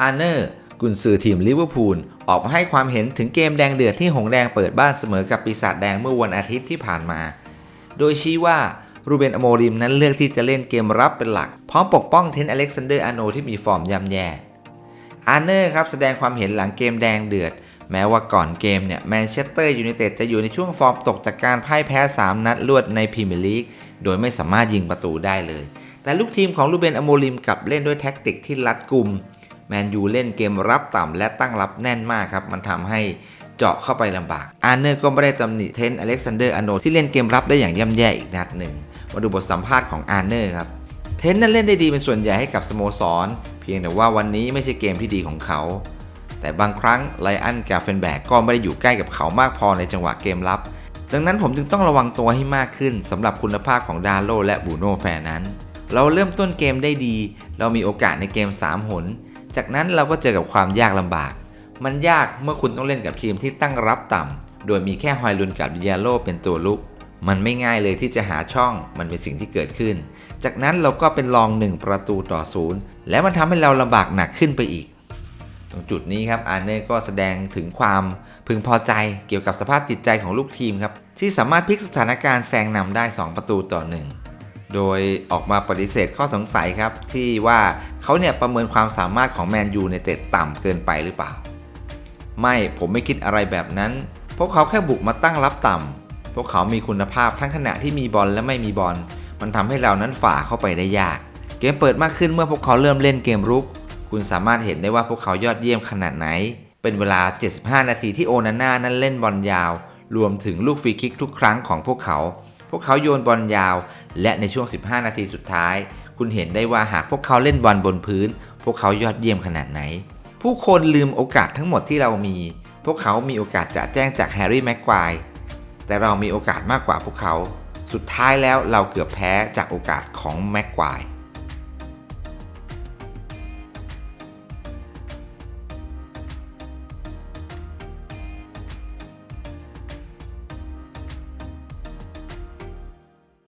อาร์เนอร์กุนซือทีมลิเวอร์พูลออกมาให้ความเห็นถึงเกมแดงเดือดที่หงแดงเปิดบ้านเสมอกับปีศาจแดงเมื่อวันอาทิตย์ที่ผ่านมา โดยชี้ว่ารูเบนอโมริมนั้นเลือกที่จะเล่นเกมรับเป็นหลัก พร้อมปกป้องเทนอเล็กซานเดอร์อาโนที่มีฟอร์มย่ำแย่ อาร์เนอร์ครับแสดงความเห็นหลังเกมแดงเดือด แม้ว่าก่อนเกมเนี่ยแมนเชสเตอร์ยูไนเต็ดจะอยู่ในช่วงฟอร์มตกจากการพ่ายแพ้ 3 นัดรวดในพรีเมียร์ลีก โดยไม่สามารถยิงประตูได้เลย แต่ลูกทีมของลูเบนอโมริมกลับเล่นด้วยแท็กติกที่รัดกุม แมนยูเล่นเกมรับต่ำและตั้งรับแน่นมากครับ มันทำให้เจาะเข้าไปลำบาก อาร์เนอร์ก็ไม่ได้ตำหนิเทนอเล็กซานเดอร์อโนที่เล่นเกมรับได้อย่างย่ำแย่อีกนัดหนึ่ง มาดูบทสัมภาษณ์ของอาร์เนอร์ครับ เทนนั้นเล่นได้ดีเป็นส่วนใหญ่ให้กับสโมสร เพียงแต่ว่าวันนี้ไม่ใช่เกมที่ดีของเขา แต่บางครั้งไลอันกาเฟนแบกก็ไม่ได้อยู่ใกล้กับเขามากพอในจังหวะเกมรับ ดังนั้นผมจึงต้องระวังตัวให้มากขึ้นสำหรับคุณภาพของดาโลและบูโน่แฟร์นั้น เราเริ่มต้นเกมได้ดี เรามีโอกาสในเกม 3 หน จากนั้นเราก็เจอกับความยากลำบาก มันยากเมื่อคุณต้องเล่นกับทีมที่ตั้งรับต่ำโดยมีแค่ฮอยลุนกับดิอาโลเป็นตัวลุก มันไม่ง่ายเลยที่จะหาช่อง มันเป็นสิ่งที่เกิดขึ้น จากนั้นเราก็เป็นรองหนึ่งประตูต่อศูนย์และมันทำให้เราลำบากหนักขึ้นไปอีก ตรงจุดนี้ครับอาร์เน่ก็แสดงถึงความพึงพอใจเกี่ยวกับสภาพจิตใจของลูกทีมครับที่สามารถพลิกสถานการณ์แซงนำได้ 2 ประตูต่อ 1 โดยออกมาปฏิเสธข้อสงสัยครับ ที่ว่าเขาเนี่ยประเมินความสามารถของแมนยูในเต็ดต่ำเกินไปหรือเปล่า ไม่ผมไม่คิดอะไรแบบนั้น พวกเขาแค่บุกมาตั้งรับต่ำพวกเขามีคุณภาพทั้งขณะที่มีบอลและไม่มีบอล มันทำให้เรานั้นฝ่าเข้าไปได้ยาก เกมเปิดมากขึ้นเมื่อพวกเขาเริ่มเล่นเกมรุก คุณสามารถเห็นได้ว่าพวกเขายอดเยี่ยมขนาดไหน เป็นเวลา 75 นาทีที่โอนาน่านั้นเล่นบอลยาว รวมถึงลูกฟรีคิกทุกครั้งของพวกเขา พวกเขาโยนบอลยาว และในช่วง 15 นาทีสุดท้าย คุณเห็นได้ว่าหากพวกเขาเล่นบอลบนพื้น พวกเขายอดเยี่ยมขนาดไหน ผู้คนลืมโอกาสทั้งหมดที่เรามี พวกเขามีโอกาสจะแจ้งจากแฮร์รี่แม็กควายแต่เรามีโอกาสมากกว่าพวกเขา สุดท้ายแล้วเราเกือบแพ้จากโอกาสของแม็กควาย